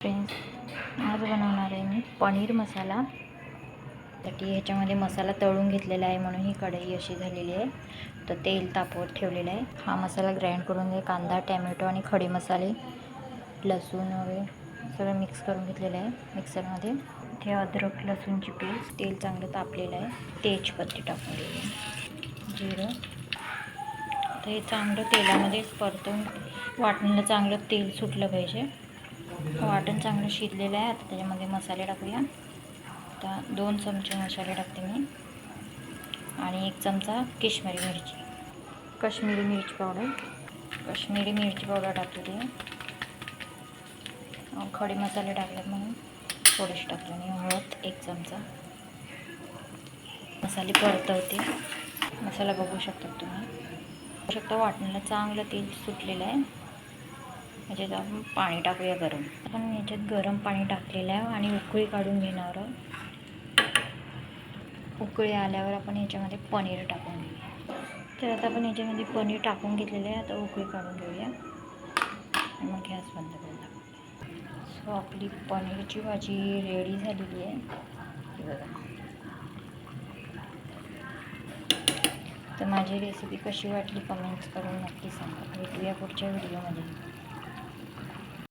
Friends आज बनवणार आहे मी पनीर मसाला. साठी ह्याच्यामध्ये मसाला तळून घेतलेला आहे म्हणून ही कढई अशी झालेली आहे. तर तेल तापवत ठेवलेलं आहे. हा मसाला ग्राइंड करून घे. कांदा टॅमॅटो आणि खडे मसाले लसूण वगैरे सगळं मिक्स करून घेतलेलं आहे मिक्सरमध्ये ते अद्रक लसूणची पेस्ट तेल चांगलं तापलेलं आहे. तेजपत्ती टाकून दिली जिरं. तर हे चांगलं तेलामध्ये परतून वाटणीला चांगलं तेल सुटलं पाहिजे. वाटण चांगलं शिजलेलं आहे. आता त्याच्यामध्ये मसाले टाकूया. आता दोन चमचे मसाले टाकते मी. आणि एक चमचा काश्मीरी मिरची. काश्मीरी मिरची पावडर. काश्मीरी मिरची पावडर टाकलेली आहे अं, खडे मसाले टाकलेत म्हणून थोडेसे टाकले आणि हळद एक चमचा. मसाले परतवते. मसाला बघू शकता तुम्ही. बघू शकता वाटणीला चांगलं तेल सुटलेलं आहे. याच्यात आपण पाणी टाकूया गरम. आपण याच्यात गरम पाणी टाकलेलं आहे आणि उकळी काढून घेणार आहोत. उकळी आल्यावर आपण याच्यामध्ये पनीर टाकून घेऊया. तर आता आपण याच्यामध्ये पनीर टाकून घेतलेलं आहे. आता उकळी काढून घेऊया. मग गॅस बंद करून टाकूया. सो आपली पनीरची भाजी रेडी झालेली आहे. बघा. तर माझी रेसिपी कशी वाटली कमेंट्स करून नक्की सांगा. भेटूया पुढच्या व्हिडिओमध्ये